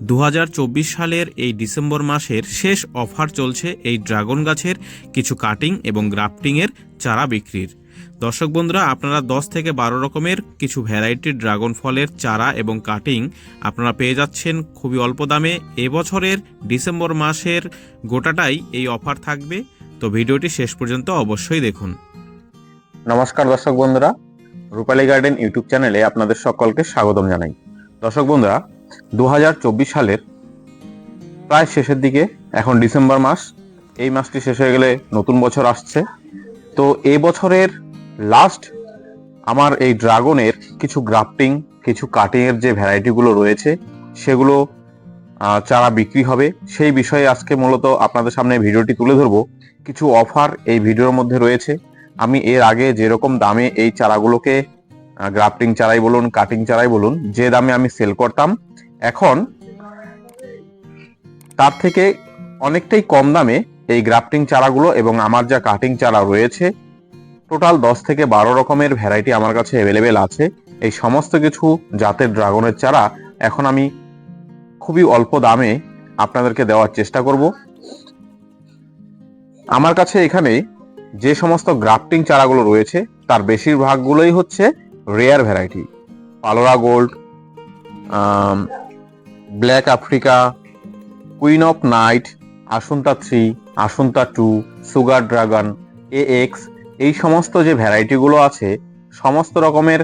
দু হাজার চব্বিশ সালের এই ডিসেম্বর মাসের শেষ অফার চলছে এই ড্রাগন গাছের কিছু কাটিং এবং গ্রাফটিংয়ের চারা বিক্রির। দর্শক বন্ধুরা, আপনারা দশ থেকে বারো রকমের কিছু ভ্যারাইটির ড্রাগন ফলের চারা এবং কাটিং আপনারা পেয়ে যাচ্ছেন খুবই অল্প দামে। এবছরের ডিসেম্বর মাসের গোটাটাই এই অফার থাকবে। তো ভিডিওটি শেষ পর্যন্ত অবশ্যই দেখুন। নমস্কার দর্শক বন্ধুরা, রূপালী গার্ডেন ইউটিউব চ্যানেলে আপনাদের সকলকে স্বাগতম জানাই। দর্শক বন্ধুরা দু হাজার চব্বিশ সালের প্রায় শেষের দিকে, এখন ডিসেম্বর মাস, এই মাসটি শেষ হয়ে গেলে নতুন বছর আসছে। তো এই বছরের লাস্ট আমার এই ড্রাগনের কিছু গ্রাফটিং, কিছু কাটিংয়ের যে ভ্যারাইটিগুলো রয়েছে, সেগুলো চারা বিক্রি হবে। সেই বিষয়ে আজকে মূলত আপনাদের সামনে ভিডিওটি তুলে ধরবো। কিছু অফার এই ভিডিওর মধ্যে রয়েছে। আমি এর আগে যেরকম দামে এই চারাগুলোকে গ্রাফটিং চারাই বলুন কাটিং চারাই বলুন, যে দামে আমি সেল করতাম এখন তার থেকে অনেকটাই কম দামে এই গ্রাফটিং চারাগুলো এবং আমার যা কাটিং চারা রয়েছে, টোটাল দশ থেকে বারো রকমের ভ্যারাইটি আমার কাছে অ্যাভেলেবেল আছে। এই সমস্ত কিছু জাতের ড্রাগনের চারা এখন আমি খুবই অল্প দামে আপনাদেরকে দেওয়ার চেষ্টা করব। আমার কাছে এখানে যে সমস্ত গ্রাফটিং চারাগুলো রয়েছে, তার বেশিরভাগগুলোই হচ্ছে rare variety Palora gold black Africa queen of night Asunta three Asunta two sugar dragon A x এই সমস্ত যে ভ্যারাইটিগুলো আছে, সমস্ত রকমের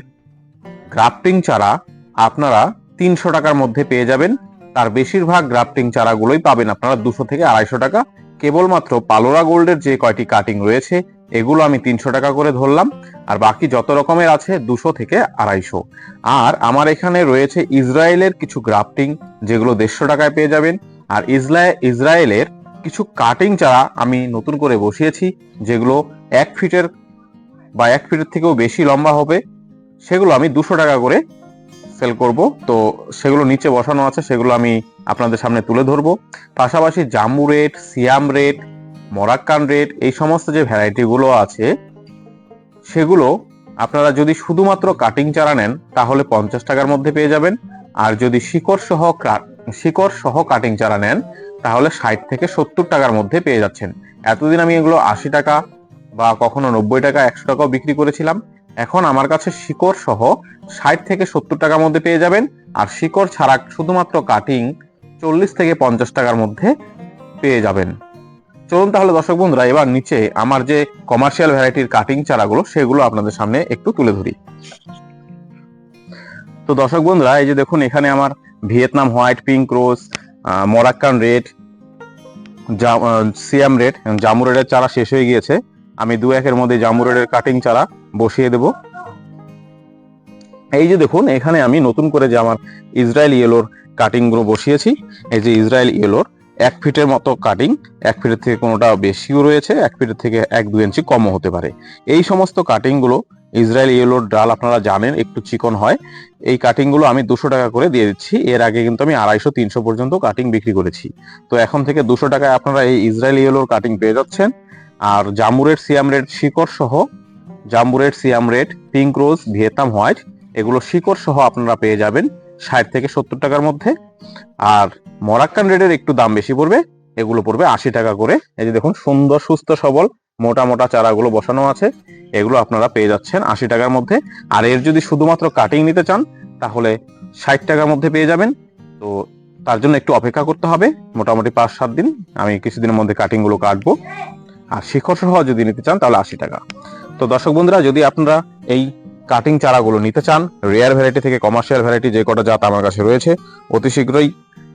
গ্রাফটিং চারা আপনারা তিনশো টাকার মধ্যে পেয়ে যাবেন। তার বেশিরভাগ গ্রাফটিং চারাগুলোই পাবেন আপনারা দুশো থেকে আড়াইশো টাকা। কেবলমাত্র পালোরা গোল্ডের যে কয়টি কাটিং রয়েছে, এগুলো আমি তিনশো টাকা করে ধরলাম। আর বাকি যত রকমের আছে দুশো থেকে আড়াইশো। আর আমার এখানে রয়েছে ইসরায়েলের কিছু গ্রাফটিং, যেগুলো দেড়শো টাকায় পেয়ে যাবেন। আর ইসরায়েল ইসরায়েলের কিছু কাটিং চারা আমি নতুন করে বসিয়েছি, যেগুলো এক ফিটের বা এক ফিটের থেকেও বেশি লম্বা হবে। সেগুলো আমি দুশো টাকা করে সেল করব। তো সেগুলো নিচে বসানো আছে, সেগুলো আমি আপনাদের সামনে তুলে ধরবো। পাশাপাশি jumbo red, Siam red, Moroccan red, এই সমস্ত যে ভ্যারাইটিগুলো আছে সেগুলো আপনারা যদি শুধুমাত্র কাটিং চারা নেন, তাহলে পঞ্চাশ টাকার মধ্যে পেয়ে যাবেন। আর যদি শিকড় সহ শিকড় সহ কাটিং চারা নেন, তাহলে ষাট থেকে সত্তর টাকার মধ্যে পেয়ে যাচ্ছেন। এতদিন আমি এগুলো আশি টাকা বা কখনো নব্বই টাকা, একশো টাকাও বিক্রি করেছিলাম। এখন আমার কাছে শিকড় সহ ষাট থেকে সত্তর টাকার মধ্যে পেয়ে যাবেন। আর শিকড় ছাড়া শুধুমাত্র কাটিং চল্লিশ থেকে পঞ্চাশ টাকার মধ্যে পেয়ে যাবেন। চলুন তাহলে দর্শক বন্ধুরা, এবার নিচে আমার যে কমার্শিয়াল ভ্যারাইটির কাটিং চারাগুলো, সেগুলো আপনাদের সামনে একটু তুলে ধরি। তো দর্শক বন্ধুরা, এই যে দেখুন, এখানে আমার Vietnam white, pink rose Moroccan red Siam red, jumbo রেডের চারা শেষ হয়ে গিয়েছে। আমি দু একের মধ্যে জামু রেডের কাটিং চারা বসিয়ে দেব। এই যে দেখুন, এখানে আমি নতুন করে যে আমার ইসরায়েল ইয়েলোর কাটিংগুলো বসিয়েছি, এই যে ইসরায়েল ইয়েলোর এক ফিটের মতো কাটিং এক ফিটের থেকে কোনোটা বেশিও রয়েছে, এক ফিটের থেকে এক দু ইঞ্চি কমও হতে পারে। এই সমস্ত কাটিংগুলো ইসরায়েল ইয়েলোর ডাল আপনারা জানেন, একটু চিকন হয়। এই কাটিংগুলো আমি দুশো টাকা করে দিয়ে দিচ্ছি। এর আগে কিন্তু আমি আড়াইশো তিনশো পর্যন্ত কাটিং বিক্রি করেছি। তো এখন থেকে দুশো টাকায় আপনারা এই ইসরায়েল ইয়েলোর কাটিং পেয়ে যাচ্ছেন। আর জামুরের সিয়াম রেড শিকড় সহ, জাম্বুরের Siam red pink rose Vietnam white এগুলো শিকড় সহ আপনারা পেয়ে যাবেন ষাট থেকে সত্তর টাকার মধ্যে। আর মরাক্কান রেডের একটু দাম বেশি পড়বে, এগুলো পড়বে আশি টাকা করে। এই যে দেখুন, সুন্দর, সুস্থ, সবল, মোটা মোটা চারাগুলো বসানো আছে। এগুলো আপনারা পেয়ে যাচ্ছেন আশি টাকার মধ্যে। আর এর যদি শুধুমাত্র কাটিং নিতে চান, তাহলে ষাট টাকার মধ্যে পেয়ে যাবেন। তো তার জন্য একটু অপেক্ষা করতে হবে, মোটামুটি পাঁচ সাত দিন। আমি কিছুদিনের মধ্যে কাটিংগুলো কাটবো। আর শিখর সহ যদি নিতে চান, তাহলে আশি টাকা। তো দর্শক বন্ধুরা, যদি আপনারা এই কাটিং চারাগুলো নিতে চান রেয়ার ভ্যারাইটি থেকে কমার্শিয়াল ভ্যারাইটি যে কটা জাত আমার কাছে রয়েছে, অতি শীঘ্রই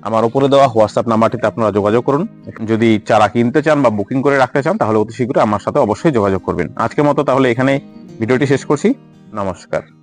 আমার উপরে দেওয়া হোয়াটসঅ্যাপ নাম্বারটিতে আপনারা যোগাযোগ করুন। যদি চারা কিনতে চান বা বুকিং করে রাখতে চান, তাহলে অতি শীঘ্রই আমার সাথে অবশ্যই যোগাযোগ করবেন। আজকের মতো তাহলে এখানে ভিডিওটি শেষ করছি। নমস্কার।